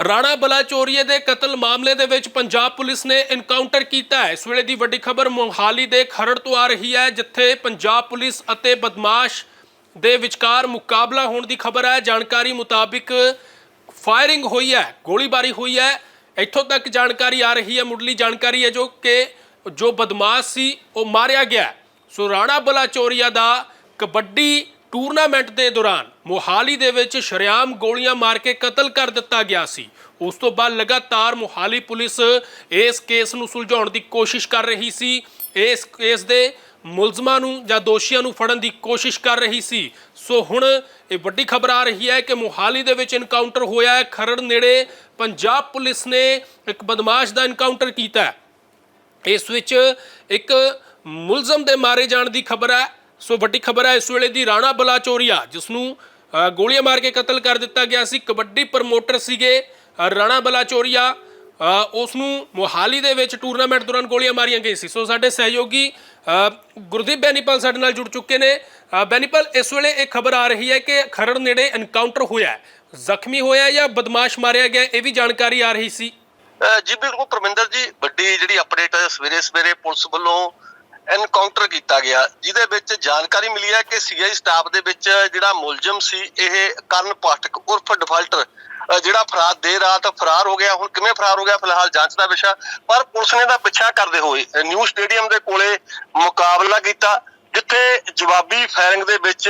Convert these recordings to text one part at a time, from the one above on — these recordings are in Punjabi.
ਰਾਣਾ ਬਲਾਚੋਰੀਏ ਦੇ ਕਤਲ ਮਾਮਲੇ ਦੇ ਵਿੱਚ ਪੰਜਾਬ ਪੁਲਿਸ ਨੇ ਇਨਕਾਊਂਟਰ ਕੀਤਾ ਹੈ। ਇਸ ਵੇਲੇ ਦੀ ਵੱਡੀ ਖਬਰ ਮੋਹਾਲੀ ਦੇ ਖਰੜ ਤੋਂ ਆ ਰਹੀ ਹੈ, ਜਿੱਥੇ ਪੰਜਾਬ ਪੁਲਿਸ ਅਤੇ ਬਦਮਾਸ਼ ਦੇ ਵਿਚਕਾਰ ਮੁਕਾਬਲਾ ਹੋਣ ਦੀ ਖਬਰ ਹੈ। ਜਾਣਕਾਰੀ ਮੁਤਾਬਿਕ ਫਾਇਰਿੰਗ ਹੋਈ ਹੈ, ਗੋਲੀਬਾਰੀ ਹੋਈ ਹੈ। ਇੱਥੋਂ ਤੱਕ ਜਾਣਕਾਰੀ ਆ ਰਹੀ ਹੈ, ਮੁੱਢਲੀ ਜਾਣਕਾਰੀ ਹੈ ਜੋ ਕਿ ਜੋ ਬਦਮਾਸ਼ ਸੀ, ਉਹ ਮਾਰਿਆ ਗਿਆ ਸੋ ਰਾਣਾ ਬਲਾਚੋਰੀਆ ਦਾ ਕਬੱਡੀ ਟੂਰਨਾਮੈਂਟ ਦੇ ਦੌਰਾਨ ਮੋਹਾਲੀ ਦੇ ਵਿੱਚ ਸ਼ਰੇਆਮ ਗੋਲੀਆਂ ਮਾਰ ਕੇ ਕਤਲ ਕਰ ਦਿੱਤਾ ਗਿਆ ਸੀ। ਉਸ ਤੋਂ ਬਾਅਦ ਲਗਾਤਾਰ ਮੋਹਾਲੀ ਪੁਲਿਸ ਇਸ ਕੇਸ ਨੂੰ ਸੁਲਝਾਉਣ ਦੀ ਕੋਸ਼ਿਸ਼ ਕਰ ਰਹੀ ਸੀ। ਇਸ ਕੇਸ ਦੇ ਮੁਲਜ਼ਮਾਂ ਨੂੰ ਜਾਂ ਦੋਸ਼ੀਆਂ ਨੂੰ ਫੜਨ ਦੀ ਕੋਸ਼ਿਸ਼ ਕਰ ਰਹੀ ਸੀ। ਸੋ ਹੁਣ ਇਹ ਵੱਡੀ ਖਬਰ ਆ ਰਹੀ ਹੈ ਕਿ ਮੋਹਾਲੀ ਦੇ ਵਿੱਚ ਇਨਕਾਊਂਟਰ ਹੋਇਆ ਹੈ। ਖਰੜ ਨੇੜੇ ਪੰਜਾਬ ਪੁਲਿਸ ਨੇ ਇੱਕ ਬਦਮਾਸ਼ ਦਾ ਇਨਕਾਊਂਟਰ ਕੀਤਾ ਇਸ ਵਿੱਚ ਇੱਕ ਮੁਲਜ਼ਮ ਦੇ ਮਾਰੇ ਜਾਣ ਦੀ ਖਬਰ ਹੈ। ਸੋ ਵੱਡੀ ਖਬਰ ਹੈ ਇਸ ਵੇਲੇ ਦੀ ਰਾਣਾ ਬਲਾਚੋਰੀਆ, ਜਿਸ ਨੂੰ ਗੋਲੀਆਂ ਮਾਰ ਕੇ ਕਤਲ ਕਰ ਦਿੱਤਾ ਗਿਆ ਸੀ। ਕਬੱਡੀ ਪ੍ਰਮੋਟਰ ਸੀਗੇ ਰਾਣਾ ਬਲਾਚੋਰੀਆ। ਉਸ ਨੂੰ ਮੋਹਾਲੀ ਦੇ ਵਿੱਚ ਟੂਰਨਾਮੈਂਟ ਦੌਰਾਨ ਗੋਲੀਆਂ ਮਾਰੀਆਂ ਗਈ ਸੀ। ਸੋ ਸਾਡੇ ਸਹਿਯੋਗੀ ਗੁਰਦੀਪ ਬੈਨੀਪਾਲ ਸਾਡੇ ਨਾਲ ਜੁੜ ਚੁੱਕੇ ਨੇ। ਬੈਨੀਪਾਲ, ਇਸ ਵੇਲੇ ਇਹ ਖਬਰ ਆ ਰਹੀ ਹੈ ਕਿ ਖਰੜ ਨੇੜੇ ਐਨਕਾਊਂਟਰ ਹੋਇਆ ਜ਼ਖਮੀ ਹੋਇਆ ਜਾਂ ਬਦਮਾਸ਼ ਮਾਰਿਆ ਗਿਆ, ਇਹ ਵੀ ਜਾਣਕਾਰੀ ਆ ਰਹੀ ਸੀ। ਜੀ, ਬਿਲਕੁਲ, ਪਰਮਿੰਦਰ ਜੀ, ਵੱਡੀ ਜਿਹੜੀ ਅਪਡੇਟ ਹੈ ਸਵੇਰੇ ਸਵੇਰੇ ਪੁਲਿਸ ਵੱਲੋਂ ਐਨਕਾਊਂਟਰ ਕੀਤਾ ਗਿਆ, ਜਿਹਦੇ ਵਿੱਚ ਜਾਣਕਾਰੀ ਮਿਲੀ ਹੈ ਕਿ ਸੀਆਈ ਸਟਾਫ ਦੇ ਵਿੱਚ ਜਿਹੜਾ ਮੁਲਜ਼ਮ ਸੀ, ਇਹ ਕਰਨ ਪਾਠਕ ਉਰਫ ਡਿਫਾਲਟਰ ਜਿਹੜਾ ਫਰਾਰ ਦੇਰ ਰਾਤ ਫਰਾਰ ਹੋ ਗਿਆ, ਹੁਣ ਕਿਵੇਂ ਫਰਾਰ ਹੋ ਗਿਆ ਫਿਲਹਾਲ ਜਾਂਚ ਦਾ ਵਿਸ਼ਾ, ਪਰ ਪੁਲਿਸ ਨੇ ਦਾ ਪਿੱਛਾ ਕਰਦੇ ਹੋਏ ਨਿਊ ਸਟੇਡੀਅਮ ਦੇ ਕੋਲੇ ਮੁਕਾਬਲਾ ਕੀਤਾ, ਜਿੱਥੇ ਜਵਾਬੀ ਫਾਇਰਿੰਗ ਦੇ ਵਿੱਚ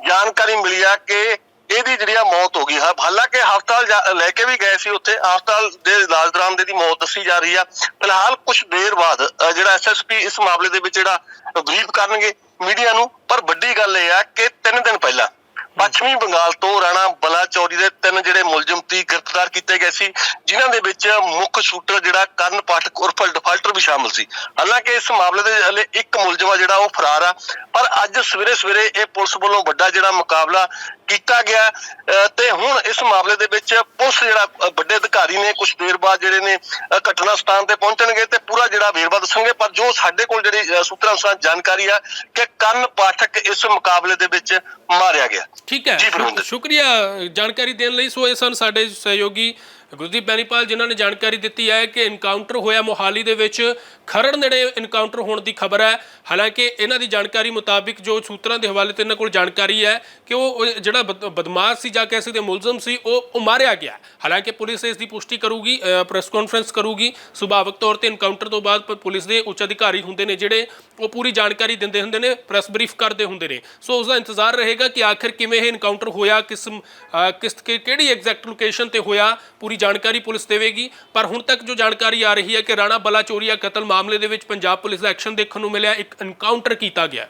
ਜਾਣਕਾਰੀ ਮਿਲੀ ਆ ਕਿ ਇਹਦੀ ਜਿਹੜੀ ਆ ਮੌਤ ਹੋ ਗਈ। ਹੈ ਹਾਲਾਂਕਿ ਹਸਪਤਾਲ ਜਾ- ਲੈ ਕੇ ਵੀ ਗਏ ਸੀ ਉੱਥੇ। ਹਸਪਤਾਲ ਦੇ ਇਲਾਜ ਦੌਰਾਨ ਦੀ ਮੌਤ ਦੱਸੀ ਜਾ ਰਹੀ ਆ। ਫਿਲਹਾਲ ਕੁਝ ਦੇਰ ਬਾਅਦ ਅ, ਜਿਹੜਾ ਐਸਐਸਪੀ ਇਸ ਮਾਮਲੇ ਦੇ ਵਿੱਚ ਜਿਹੜਾ ਬਰੀਫ ਕਰਨਗੇ ਮੀਡੀਆ ਨੂੰ। ਪਰ ਵੱਡੀ ਗੱਲ ਇਹ ਆ ਕਿ 3 ਦਿਨ ਪਹਿਲਾਂ ਪੱਛਮੀ ਬੰਗਾਲ ਤੋਂ ਰਾਣਾ ਬਲਾਚੌਰੀ ਦੇ ਤਿੰਨ ਜਿਹੜੇ ਮੁਲਜ਼ਮ ਤੀ ਗ੍ਰਿਫਤਾਰ ਕੀਤੇ ਗਏ ਸੀ, ਜਿਨ੍ਹਾਂ ਦੇ ਵਿੱਚ ਮੁੱਖ ਸ਼ੂਟਰ ਜਿਹੜਾ ਕਰਨ ਪਾਠਕ ਉਰਫ ਡਿਫਾਲਟਰ ਵੀ ਸ਼ਾਮਲ ਸੀ। ਹਾਲਾਂਕਿ ਇਸ ਮਾਮਲੇ ਦੇ ਹਲੇ ਇੱਕ ਮੁਲਜ਼ਮ ਆ ਜਿਹੜਾ ਉਹ ਫਰਾਰ ਆ, ਪਰ ਅੱਜ ਸਵੇਰੇ ਸਵੇਰੇ ਇਹ ਪੁਲਿਸ ਵੱਲੋਂ ਵੱਡਾ ਜਿਹੜਾ ਮੁਕਾਬਲਾ ਕੀਤਾ ਗਿਆ, ਅਹ ਤੇ ਹੁਣ ਇਸ ਮਾਮਲੇ ਦੇ ਵਿੱਚ ਪੁਲਿਸ ਜਿਹੜਾ ਵੱਡੇ ਅਧਿਕਾਰੀ ਨੇ ਕੁਝ ਦੇਰ ਬਾਅਦ ਜਿਹੜੇ ਨੇ ਘਟਨਾ ਸਥਾਨ ਤੇ ਪਹੁੰਚਣਗੇ ਤੇ ਪੂਰਾ ਜਿਹੜਾ ਵੇਰਵਾ ਦੱਸਣਗੇ, ਪਰ ਜੋ ਸਾਡੇ ਕੋਲ ਜਿਹੜੀ ਸੂਤਰਾਂ ਅਨੁਸਾਰ ਜਾਣਕਾਰੀ ਆ ਕਿ ਕਰਨ ਪਾਠਕ ਇਸ ਮੁਕਾਬਲੇ ਦੇ ਵਿੱਚ ਮਾਰਿਆ ਗਿਆ। ਠੀਕ ਹੈ ਜੀ। ਸ਼ੁਕਰੀਆ ਜਾਣਕਾਰੀ ਦੇਣ ਲਈ ਸੋ ਇਹ ਸਨ ਸਾਡੇ ਸਹਿਯੋਗੀ ਗੁਰਦੀਪ ਬੈਨੀਪਾਲ ਜਿਨ੍ਹਾਂ ਨੇ ਜਾਣਕਾਰੀ ਦਿੱਤੀ ਹੈ ਕਿ ਇਨਕਾਊਂਟਰ ਹੋਇਆ ਮੋਹਾਲੀ ਦੇ ਵਿੱਚ ਖਰੜ ਨੇੜੇ ਇਨਕਾਊਂਟਰ ਹੋਣ ਦੀ ਖਬਰ ਹੈ। ਹਾਲਾਂਕਿ ਇਹਨਾਂ ਦੀ ਜਾਣਕਾਰੀ ਮੁਤਾਬਿਕ ਜੋ ਸੂਤਰਾਂ ਦੇ ਹਵਾਲੇ ਤੇ ਇਹਨਾਂ ਕੋਲ ਜਾਣਕਾਰੀ ਹੈ ਕਿ ਉਹ ਜਿਹੜਾ ਬਦ- ਬਦਮਾਸ਼ ਸੀ ਜਾਂ ਕਹਿ ਸਕਦੇ ਮੁਲਜ਼ਮ ਸੀ ਉਹ ਉਹ ਮਾਰਿਆ ਗਿਆ। ਹਾਲਾਂਕਿ ਪੁਲਿਸ ਇਸ ਦੀ ਪੁਸ਼ਟੀ ਕਰੂਗੀ ਪ੍ਰੈਸ ਕਾਨਫਰੰਸ ਕਰੂਗੀ। ਸੁਭਾਵਿਕ ਤੌਰ ਤੇ ਇਨਕਾਊਂਟਰ ਤੋਂ ਬਾਅਦ ਪ- ਪੁਲਿਸ ਦੇ ਉੱਚ ਅਧਿਕਾਰੀ ਹੁੰਦੇ ਨੇ ਜਿਹੜੇ ਉਹ ਪੂਰੀ ਜਾਣਕਾਰੀ ਦਿੰਦੇ ਹੁੰਦੇ ਨੇ ਪ੍ਰੈਸ ਬਰੀਫ ਕਰਦੇ ਹੁੰਦੇ ਨੇ। ਸੋ ਉਸ ਦਾ ਇੰਤਜ਼ਾਰ ਰਹੇਗਾ ਕਿ ਆਖਿਰ ਕਿਵੇਂ ਇਹ ਇਨਕਾਊਂਟਰ ਹੋਇਆ ਕਿਸ ਅ, ਕਿਸ ਕਿਹੜੀ ਐਗਜ਼ੈਕਟ ਲੋਕੇਸ਼ਨ ਤੇ ਹੋਇਆ ਪੂਰੀ ਜਾਣਕਾਰੀ ਪੁਲਿਸ ਦੇਵੇਗੀ। ਪਰ ਹੁਣ ਤੱਕ ਜੋ ਜਾਣਕਾਰੀ ਆ ਰਹੀ ਹੈ ਕਿ ਰਾਣਾ ਬਲਾਚੋਰੀਆ ਕਤਲ ਮਾਮਲੇ ਦੇ ਵਿੱਚ ਪੰਜਾਬ ਪੁਲਿਸ ਦਾ ਐਕਸ਼ਨ ਦੇਖਣ ਨੂੰ ਮਿਲਿਆ, ਇੱਕ ਐਨਕਾਊਂਟਰ ਕੀਤਾ ਗਿਆ।